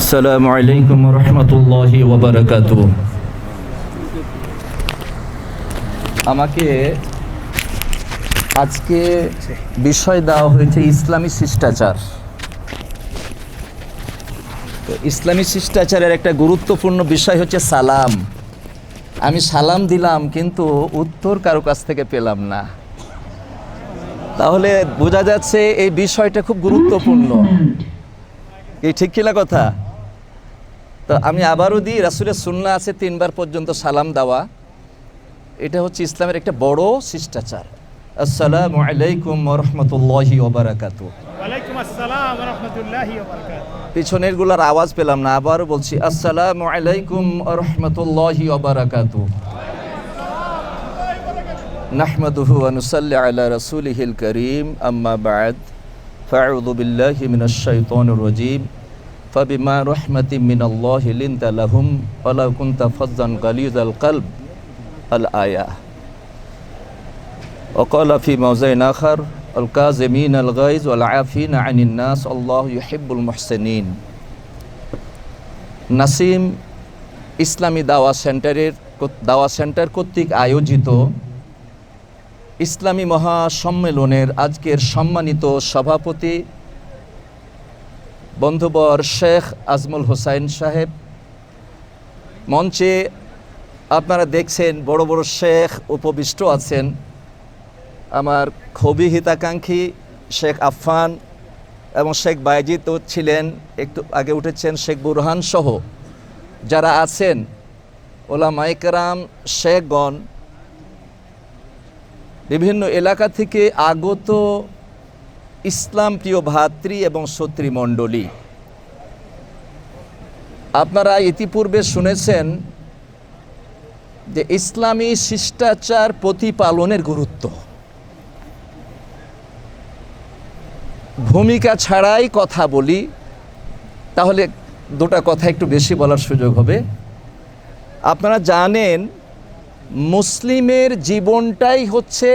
আসসালামু আলাইকুম রহমতুল্লাহি ওবরাকাত আমাকে আজকে বিষয় দেওয়া হয়েছে ইসলামী শিষ্টাচার। তো ইসলামী শিষ্টাচারের একটা গুরুত্বপূর্ণ বিষয় হচ্ছে সালাম। আমি সালাম দিলাম কিন্তু উত্তর কারও কাছ থেকে পেলাম না। তাহলে বোঝা যাচ্ছে এই বিষয়টা খুব গুরুত্বপূর্ণ। এই ঠিক কিনা কথা? তো আমি আবারও দিই রাসুলের সুন্না আছে তিনবার পর্যন্ত সালাম দেওয়া এটা হচ্ছে ইসলামের একটা বড় শিষ্টাচার আসসালামু আলাইকুম রহমতুল্লাহি ওবরাকাত ওয়ালাইকুম আসসালাম রহমতুল্লাহি পিছনের গুলার আওয়াজ পেলাম না আবারও বলছি আসসালামু আলাইকুম রহমতুল্লাহি ওবরাকাত نحمده ونصلي على رسوله الكريم أما بعد فأعوذ بالله من الشيطان الرجيم فبما رحمة من الله لنت لهم ولو كنت فظا غليظ القلب الآية وقال في موضع آخر الكاظمين الغيظ والعافين عن الناس الله يحب المحسنين নাসিম ইসলামী দাওয়া সেন্টারের দাওয়া সেন্টার কর্তৃক আয়োজিত ইসলামী মহাসম্মেলনের আজকের সম্মানিত সভাপতি বন্ধুবর শেখ আজমুল হোসাইন সাহেব। মঞ্চে আপনারা দেখছেন বড় বড় শেখ উপবিষ্ট আছেন। আমার খুবই হিতাকাঙ্ক্ষী শেখ আফফান এবং শেখ বাইজিদও ছিলেন, একটু আগে উঠেছেন শেখ বুরহান সহ। যারা আছেন ওলামাইকরাম শেখগণ, বিভিন্ন এলাকা থেকে আগত ইসলাম প্রিয় ভাতৃ এবং মণ্ডলী। আপনারা ইতিপূর্বে শুনেছেন যে ইসলামী শিষ্টাচার প্রতিপালনের গুরুত্ব। ভূমিকা ছাড়াই কথা বলি, তাহলে দুটা কথা একটু বেশি বলার সুযোগ হবে। আপনারা জানেন, মুসলিমের জীবনটাই হচ্ছে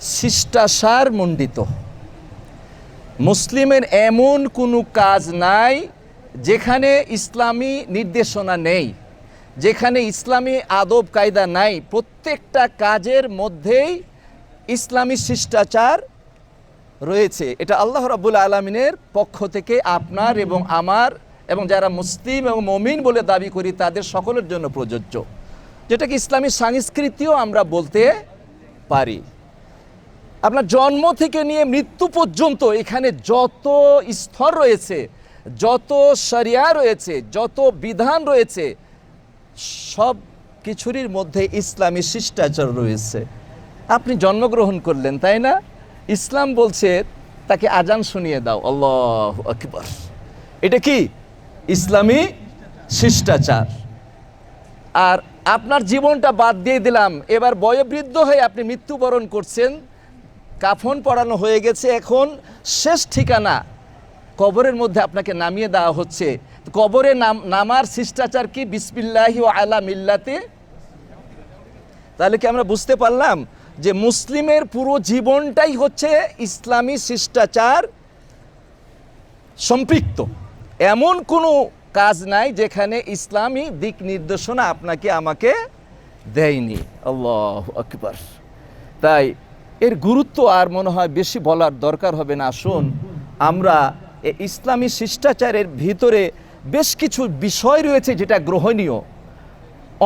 শিষ্টাচার মণ্ডিত। মুসলিমের এমন কোনো কাজ নাই যেখানে ইসলামী নির্দেশনা নেই, যেখানে ইসলামী আদব কায়দা নাই। প্রত্যেকটা কাজের মধ্যেই ইসলামী শিষ্টাচার রয়েছে। এটা আল্লাহ রাবুল আলমিনের পক্ষ থেকে আপনার এবং আমার এবং যারা মুসলিম এবং মমিন বলে দাবি করি, তাদের সকলের জন্য প্রযোজ্য। যেটাকে ইসলামী সংস্কৃতিও আমরা বলতে পারি। আপনার জন্ম থেকে নিয়ে মৃত্যু পর্যন্ত এখানে যত স্তর রয়েছে, যত সরিয়া রয়েছে, যত বিধান রয়েছে, সব কিছুরই মধ্যে ইসলামী শিষ্টাচার রয়েছে। আপনি জন্মগ্রহণ করলেন, তাই না? ইসলাম বলছে, তাকে আজান শুনিয়ে দাও, আল্লাহ আকবর। এটা কি? ইসলামী শিষ্টাচার। আর আপনার জীবনটা বাদ দিয়ে দিলাম, এবার বয়োবৃদ্ধ হয়ে আপনি মৃত্যুবরণ করছেন কাফন পড়ানো হয়ে গেছে। এখন শেষ ঠিকানা কবরের মধ্যে আপনাকে নামিয়ে দেওয়া হচ্ছে। কবরে নাম, নামার শিষ্টাচার কি? বিসমিল্লাহি ও আলা মিল্লাতে? তাহলে কি আমরা বুঝতে পারলাম যে মুসলিমের পুরো জীবনটাই হচ্ছে ইসলামী শিষ্টাচার সম্পৃক্ত? এমন কোনো কাজ নাই যেখানে ইসলামী দিক নির্দেশনা আপনাকে আমাকে দেয়নি। আল্লাহ আকবর। তাই এর গুরুত্ব আর মনে হয় বেশি বলার দরকার হবে না। আসুন, আমরা ইসলামী শিষ্টাচারের ভিতরে বেশ কিছু বিষয় রয়েছে যেটা গ্রহণীয়।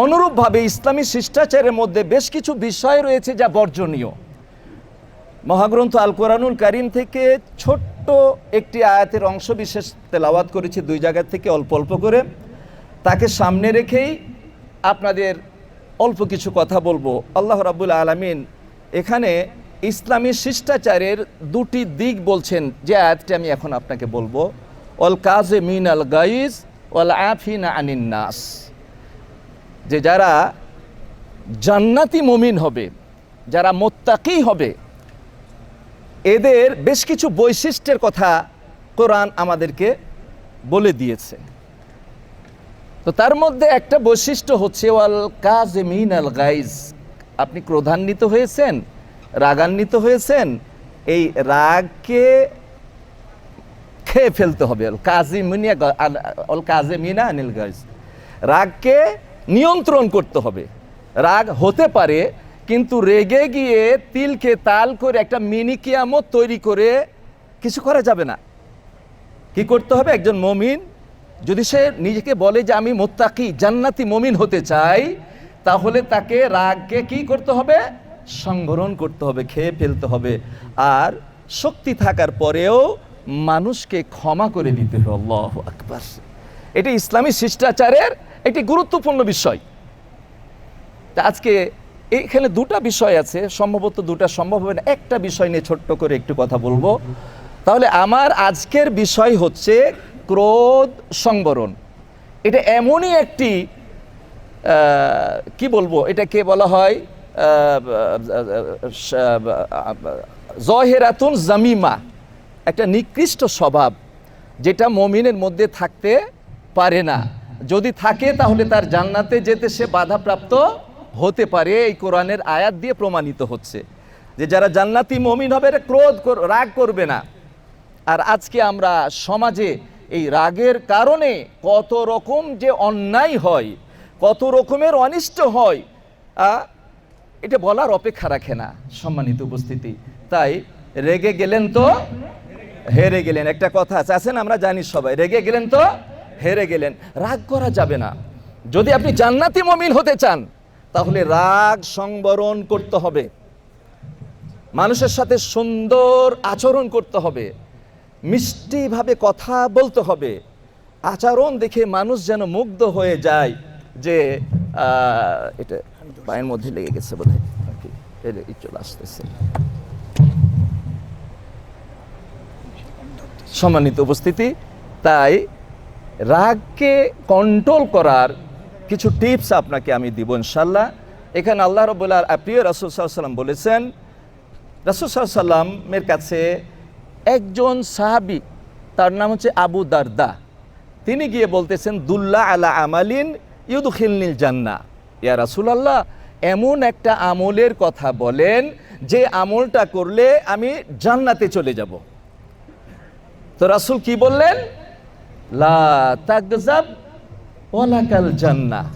অনুরূপভাবে ইসলামী শিষ্টাচারের মধ্যে বেশ কিছু বিষয় রয়েছে যা বর্জনীয়। মহাগ্রন্থ আল কোরআনুল কারিম থেকে ছোট্ট একটি আয়াতের অংশ বিশেষ তেলাওয়াত করেছি, দুই জায়গা থেকে অল্প অল্প করে। তাকে সামনে রেখেই আপনাদের অল্প কিছু কথা বলব। আল্লাহ রাবুল আলমিন এখানে ইসলামী শিষ্টাচারের দুটি দিক বলছেন যে আয়াতটি আমি এখন আপনাকে বলব। অল কাজে মিন আল গাইজ অল আফিন আনিন নাস। যে যারা জান্নাতি মমিন হবে, যারা মোত্তাকি হবে, এদের বেশ কিছু বৈশিষ্ট্যের কথা কোরআন আমাদেরকে বলে দিয়েছে। তো তার মধ্যে একটা বৈশিষ্ট্য হচ্ছে, ওয়াল কাজ মিন আল গাইজ আপনি ক্রোধান্বিত হয়েছেন? রাগান্বিত হয়েছেন, এই রাগকে খেয়ে ফেলতে হবে। অল কাজী মিনিয়া অল কাজে মিনা আনিল গাইজ। রাগকে নিয়ন্ত্রণ করতে হবে। রাগ হতে পারে, কিন্তু রেগে গিয়ে তিলকে তাল করে একটা মিনি কিয়ামত তৈরি করে কিছু করা যাবে না। কি করতে হবে? একজন মমিন, যদি সে নিজেকে বলে যে আমি মোত্তাকি, জান্নাতি মমিন হতে চাই, তাহলে তাকে রাগকে কি করতে হবে? সংবরণ করতে হবে, খেয়ে ফেলতে হবে। আর শক্তি থাকার পরেও মানুষকে ক্ষমা করে দিতে হবে। আল্লাহ আকবার। এটি ইসলামী শিষ্টাচারের একটি গুরুত্বপূর্ণ বিষয়। আজকে এখানে দুটা বিষয় আছে, সম্ভবত দুটা সম্ভব হবে না। একটা বিষয় নিয়ে ছোট্ট করে একটু কথা বলব। তাহলে আমার আজকের বিষয় হচ্ছে ক্রোধ সংবরণ। এটা এমনই একটি কি বলব? এটাকে বলা হয় জহেরাতুন জামিমা, একটা নিকৃষ্ট স্বভাব যেটা মমিনের মধ্যে থাকতে পারে না। যদি থাকে তাহলে তার জান্নাতে যেতে সে বাধাপ্রাপ্ত হতে পারে, এই কোরআনের আয়াত দিয়ে প্রমাণিত হচ্ছে। যে যারা জান্নাতি মমিন হবে, এরা ক্রোধ কর- রাগ করবে না। আর আজকে আমরা সমাজে এই রাগের কারণে কত রকম যে অন্যায় হয়, কত রকমের অনিষ্ট হয় এটা বলার অপেক্ষা রাখে না সম্মানিত উপস্থিতি। তাই রেগে গেলেন তো হেরে গেলেন। একটা কথা আছে, আছেন আমরা জানি সবাই। রেগে গেলেন তো হেরে গেলেন। রাগ করা যাবে না। যদি আপনি জান্নাতি মমিন হতে চান, তাহলে রাগ সংবরণ করতে হবে। মানুষের সাথে সুন্দর আচরণ করতে হবে। মিষ্টিভাবে কথা বলতে হবে। আচরণ দেখে মানুষ যেন মুগ্ধ হয়ে যায় যে এটা পায়ের মধ্যে লেগে গেছে বোধ হয় চলে আসতেছে। সম্মানিত উপস্থিতি তাই রাগকে কন্ট্রোল করার কিছু টিপস আপনাকে আমি দিব ইনশাল্লাহ এখানে আল্লাহ রবুল্লাহ প্রিয় রাসুল সাল্লাম বলেছেন রাসুল সাল্লামের কাছে একজন সাহাবি তার নাম হচ্ছে আবু দারদা। তিনি গিয়ে বলতেছেন দুল্লা আলা আমালিন ইউদুখিলনিল জান্না ইয়া রাসুলাল্লাহ, এমন একটা আমলের কথা বলেন, যে আমলটা করলে আমি জান্নাতে চলে যাব। তো রাসুল কি বললেন? লা জান্নাহ।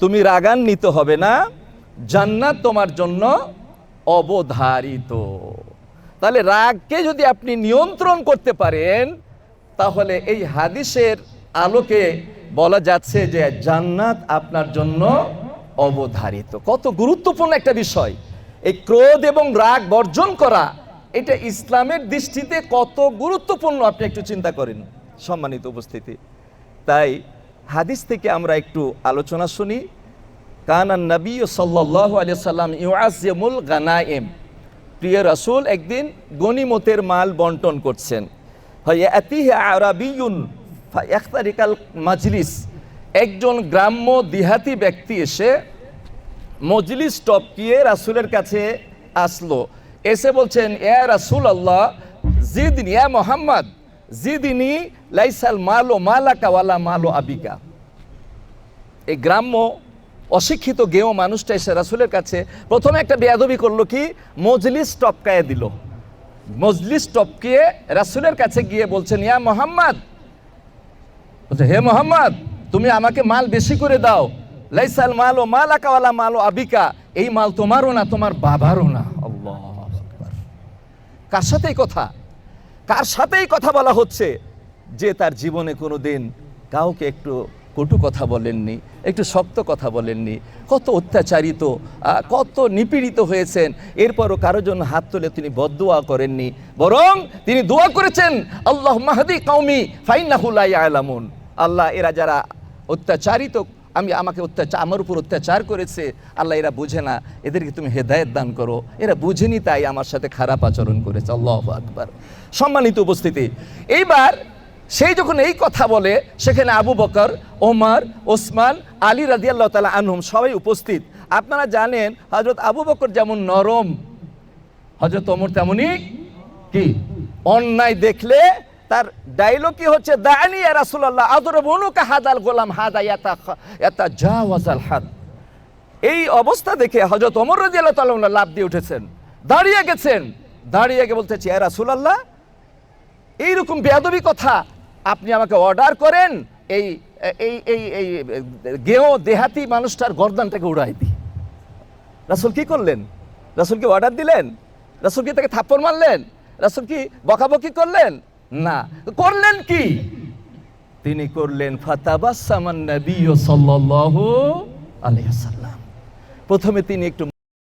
তুমি রাগান্বিত হবে না, জান্নাত তোমার জন্য অবধারিত। তাহলে রাগকে যদি আপনি নিয়ন্ত্রণ করতে পারেন, তাহলে এই হাদিসের আলোকে বলা যাচ্ছে যে জান্নাত আপনার জন্য অবধারিত। কত গুরুত্বপূর্ণ একটা বিষয়। এই ক্রোধ এবং রাগ বর্জন করা, এটা ইসলামের দৃষ্টিতে কত গুরুত্বপূর্ণ আপনি একটু চিন্তা করেন, সম্মানিত উপস্থিতি। তাই হাদিস থেকে আমরা একটু আলোচনা শুনি। কানান নবী সাল্লাল্লাহু আলাইহি সাল্লাম ইউআজিমুল গানায়েম। প্রিয় রাসূল, একদিন গনিমতের মাল বন্টন করছেন। হায়াতিহি আরাবিয়ুন। ফায়াখতারিকাল মাজলিস। একজন গ্রাম্য দিহাতি ব্যক্তি এসে মজলিস টপকিয়ে রাসূলের কাছে আসলো। এসে বলছেন, এ রাসূল আল্লাহ, জিদিন ইয়া মোহাম্মদ, জিদিনি লাইসাল মালো মালাকা ওয়ালা মালো আবিকা। এই গ্রাম্য অশিক্ষিত গেও মানুষটা এসে রাসুলের কাছে প্রথমে একটা বেয়াদবি করল কি? মজলিস টপকায় দিল। মজলিস টপকিয়ে রাসুলের কাছে গিয়ে বলছেন, ইয়া মোহাম্মদ বলছে, হে মোহাম্মদ, তুমি আমাকে মাল বেশি করে দাও। লাইসাল মাল ও মাল আকাওয়ালা মাল ও আবিকা। এই মাল তোমারও না, তোমার বাবারও না। কার সাথেই কথা? কার সাথেই কথা বলা হচ্ছে? যে তার জীবনে কোনো দিন কাউকে একটু কটু কথা বলেননি। একটু শক্ত কথা বলেননি। কত অত্যাচারিত কত নিপীড়িত হয়েছেন। এরপরও কারও জন্য হাত তুলে তিনি বদদোয়া করেননি। বরং তিনি দোয়া করেছেন, আল্লাহ মাহাদি কাউমি ফাইনাহুল্লাহ আলামুন আল্লাহ এরা যারা অত্যাচারিত, আমি আমাকে অত্যাচার আমার উপর অত্যাচার করেছে, আল্লাহ এরা বুঝে না। এদেরকে তুমি হেদায়েত দান করো। এরা বুঝেনি তাই আমার সাথে খারাপ আচরণ করেছে। আল্লাহ আকবার। সম্মানিত উপস্থিতি। এইবার সেই যখন এই কথা বলে, সেখানে আবু বকর, ওমর, ওসমান, আলী রাজি আল্লাহ তালা আনহুম সবাই উপস্থিত। আপনারা জানেন হজরত আবু বকর যেমন নরম হজরত ওমর তেমনই কি? অন্যায় দেখলে তার ডায়লগ কি হচ্ছে? দানি রাসুল্লাহ আদর বনুকা হাদাল গোলাম, হাদা ইয়াতা ইয়াতা জাওয়াজাল হাদ। এই অবস্থা দেখে হজরত ওমর রাজি আল্লাহ লাভ দিয়ে উঠেছেন। দাঁড়িয়ে গেছেন। দাঁড়িয়ে গিয়ে বলতেছে রাসুলাল্লাহ, এইরকম বেয়াদবি কথা আপনি আমাকে অর্ডার করেন, এই এই এই এই গেও দেহাতি মানুষটার গর্দানটাকে উড়াই দিই। রাসুল কি করলেন? রাসুল কি অর্ডার দিলেন? রাসুল কি তাকে থাপ্পড় মারলেন? রাসুল কি বকাবকি করলেন? না। করলেন কি? তিনি করলেন, ফাতাবাসামান নবী সাল্লাল্লাহু আলাইহি সাল্লাম প্রথমে তিনি একটু